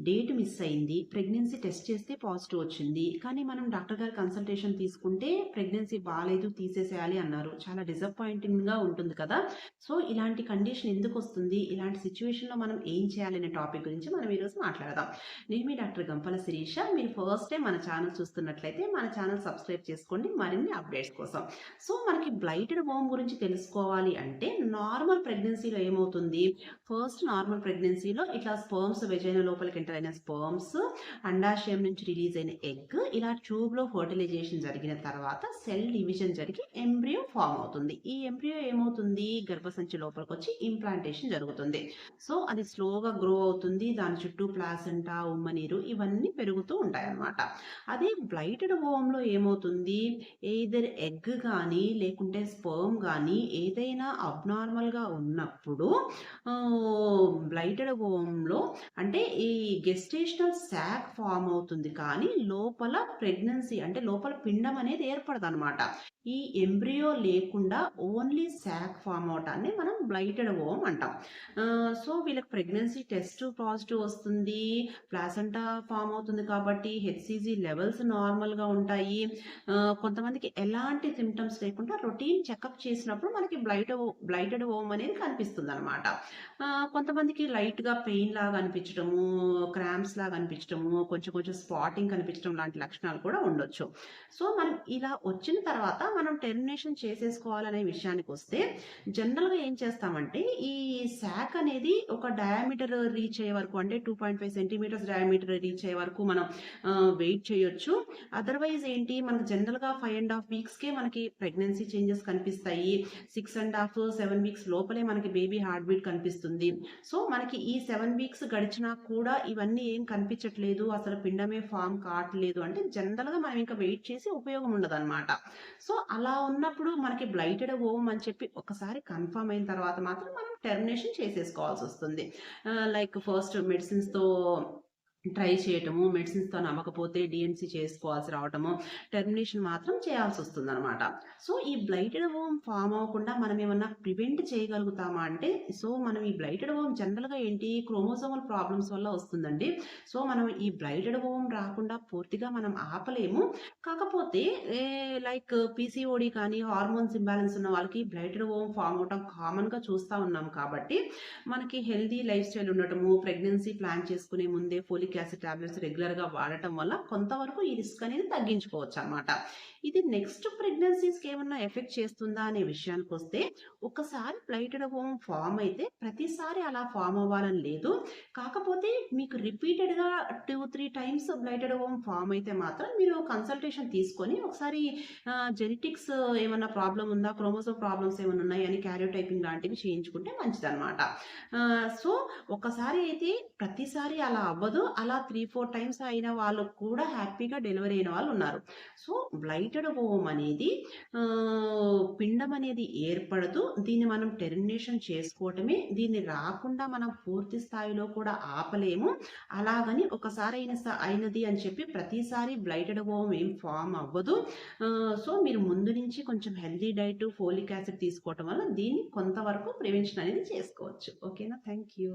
Date miss అయింది. Pregnancy test చేస్తే positive వచ్చింది. కానీ మనం డాక్టర్ గారి కన్సల్టేషన్ తీసుకుంటే ప్రెగ్నెన్సీ బాగాలేదు తీసేసేయాలి అన్నారు. చాలా డిసప్పాయింటింగ్గా ఉంటుంది కదా. సో ఇలాంటి కండిషన్ ఎందుకు వస్తుంది? ఇలాంటి సిచ్యువేషన్లో మనం ఏం చేయాలనే టాపిక్ గురించి మనం ఈరోజు మాట్లాడదాం. నేను మీ డాక్టర్ గంపల శిరీష. మీరు ఫస్ట్ టైం మన ఛానల్ చూస్తున్నట్లయితే మన ఛానల్ సబ్స్క్రైబ్ చేసుకోండి. మరిన్ని అప్డేట్స్ కోసం. సో మనకి బ్లైటెడ్ హోమ్ గురించి తెలుసుకోవాలి అంటే నార్మల్ ప్రెగ్నెన్సీలో ఏమవుతుంది? ఫస్ట్ నార్మల్ ప్రెగ్నెన్సీలో ఇట్లా స్పర్మ్స్ వెజైన లోపలికి ఎంటర్ అయిన స్పర్మ్స్ అండాశయం నుంచి రిలీజ్ అయిన ఎగ్ ఇలా ట్యూబ్లో ఫర్టిలైజేషన్ జరిగిన తర్వాత సెల్ డివిజన్ జరిగి ఎంబ్రియో ఫామ్ అవుతుంది. ఈ ఎంబ్రియో ఏమవుతుంది? గర్భసంచి లోపలికి వచ్చి ఇంప్లాంటేషన్ జరుగుతుంది. సో అది స్లోగా గ్రో అవుతుంది. దాని చుట్టూ ప్లాసెంటా ఉమ్మనీరు ఇవన్నీ పెరుగుతూ ఉంటాయి అన్నమాట అదే బ్లైటెడ్ హోమ్లో ఏమవుతుంది? ఏదర్ ఎగ్ కానీ లేకుంటే స్పర్మ్ కానీ ఏదైనా అబ్నార్మల్గా ఉన్నప్పుడు బ్లైటెడ్ హోమ్లో అంటే ఈ గెస్టేషనల్ శాక్ ఫామ్ అవుతుంది. కానీ లోపల ప్రెగ్నెన్సీ అంటే లోపల పిండం అనేది ఏర్పడదు అనమాట ఈ ఎంబ్రియో లేకుండా ఓన్లీ శాక్ ఫామ్ అవటాన్ని మనం బ్లైటెడ్ ఓమ్ అంటాం. సో వీళ్ళకి ప్రెగ్నెన్సీ టెస్ట్ పాజిటివ్ వస్తుంది. ప్లాసెంటా ఫామ్ అవుతుంది కాబట్టి హెచ్సిజీ లెవెల్స్ నార్మల్గా ఉంటాయి. కొంతమందికి ఎలాంటి సిమ్టమ్స్ లేకుండా రొటీన్ చెకప్ చేసినప్పుడు మనకి బ్లైట్ బ్లైటెడ్ ఓమ్ అనేది కనిపిస్తుంది అనమాట కొంతమందికి లైట్గా పెయిన్ లాగా అనిపించడము క్రామ్స్ లాగా అనిపించడము కొంచెం కొంచెం స్పాటింగ్ కనిపించడం లాంటి లక్షణాలు కూడా ఉండొచ్చు. సో మనం ఇలా వచ్చిన తర్వాత మనం టెర్మినేషన్ చేసేసుకోవాలనే విషయానికి వస్తే జనరల్గా ఏం చేస్తామంటే ఈ శాక్ అనేది ఒక డయామీటర్ రీచ్ అయ్యే వరకు అంటే two point five centimetres diameter reach అయ్యే వరకు మనం వెయిట్ చేయొచ్చు. అదర్వైజ్ ఏంటి మనకు జనరల్గా ఫైవ్ అండ్ హాఫ్ వీక్స్కే మనకి ప్రెగ్నెన్సీ చేంజెస్ కనిపిస్తాయి. Six and half seven weeks లోపలే మనకి బేబీ హార్ట్ బీట్ కనిపిస్తుంది. సో మనకి ఈ సెవెన్ వీక్స్ గడిచినా కూడా ఇవన్నీ ఏం కనిపించట్లేదు అసలు పిండమే ఫామ్ కావట్లేదు అంటే జనరల్గా మనం ఇంకా వెయిట్ చేసి ఉపయోగం ఉండదు అనమాట సో అలా ఉన్నప్పుడు మనకి బ్లైటెడ్ ఓమ్ అని చెప్పి ఒకసారి కన్ఫర్మ్ అయిన తర్వాత మాత్రం మనం టెర్మినేషన్ చేసేసుకోవాల్సి వస్తుంది. లైక్ ఫస్ట్ మెడిసిన్స్తో ట్రై చేయటము మెడిసిన్స్తో నమ్మకపోతే డిఎన్సి చేసుకోవాల్సి రావటము టెర్మినేషన్ మాత్రం చేయాల్సి వస్తుంది అనమాట సో ఈ బ్లైటెడ్ ఓమ్ ఫామ్ అవ్వకుండా మనం ఏమన్నా ప్రివెంట్ చేయగలుగుతామా అంటే సో మనం ఈ బ్లైటెడ్ ఓమ్ జనరల్గా ఏంటి క్రోమోజోమల్ ప్రాబ్లమ్స్ వల్ల వస్తుందండి. సో మనం ఈ బ్లైటెడ్ ఓమ్ రాకుండా పూర్తిగా మనం ఆపలేము. కాకపోతే లైక్ పీసీఓడి కానీ హార్మోన్స్ ఇంబ్యాలెన్స్ ఉన్న వాళ్ళకి బ్లైటెడ్ ఓమ్ ఫామ్ అవటం కామన్గా చూస్తూ ఉన్నాం కాబట్టి మనకి హెల్దీ లైఫ్ స్టైల్ ఉండటము ప్రెగ్నెన్సీ ప్లాన్ చేసుకునే ముందే ఫోలిక్ యాసిడ్ టాబ్లెట్స్ రెగ్యులర్గా వాడటం వల్ల కొంతవరకు ఈ రిస్క్ అనేది తగ్గించుకోవచ్చు అనమాట ఇది నెక్స్ట్ ప్రెగ్నెన్సీస్కి ఏమన్నా ఎఫెక్ట్ చేస్తుందా అనే విషయానికి వస్తే ఒకసారి ప్లైటెడ్ హోమ్ ఫామ్ అయితే ప్రతిసారి అలా ఫామ్ అవ్వాలని లేదు. కాకపోతే మీకు రిపీటెడ్గా two three times blighted ovum form అయితే మాత్రం మీరు కన్సల్టేషన్ తీసుకొని ఒకసారి జెనెటిక్స్ ఏమన్నా ప్రాబ్లం ఉందా క్రోమోసో ప్రాబ్లమ్స్ ఏమైనా ఉన్నాయని క్యారియోటైపింగ్ లాంటివి చేయించుకుంటే మంచిదన్నమాట. సో ఒకసారి అయితే ప్రతిసారి అలా అవ్వదు. అలా త్రీ ఫోర్ టైమ్స్ అయిన వాళ్ళు కూడా హ్యాపీగా డెలివరీ అయిన వాళ్ళు ఉన్నారు. సో బ్లైటెడ్ హోమ్ అనేది పిండం అనేది ఏర్పడదు. దీన్ని మనం టెర్మినేషన్ చేసుకోవటమే. దీన్ని రాకుండా మనం పూర్తి స్థాయిలో కూడా ఆపలేము. అలాగని ఒకసారి అయిన అయినది అని చెప్పి ప్రతిసారి బ్లైటెడ్ హోమ్ ఏం ఫామ్ అవ్వదు. సో మీరు ముందు నుంచి కొంచెం హెల్దీ డైట్ ఫోలిక్ యాసిడ్ తీసుకోవటం వల్ల దీన్ని కొంతవరకు ప్రివెన్షన్ అనేది చేసుకోవచ్చు. ఓకేనా? Thank you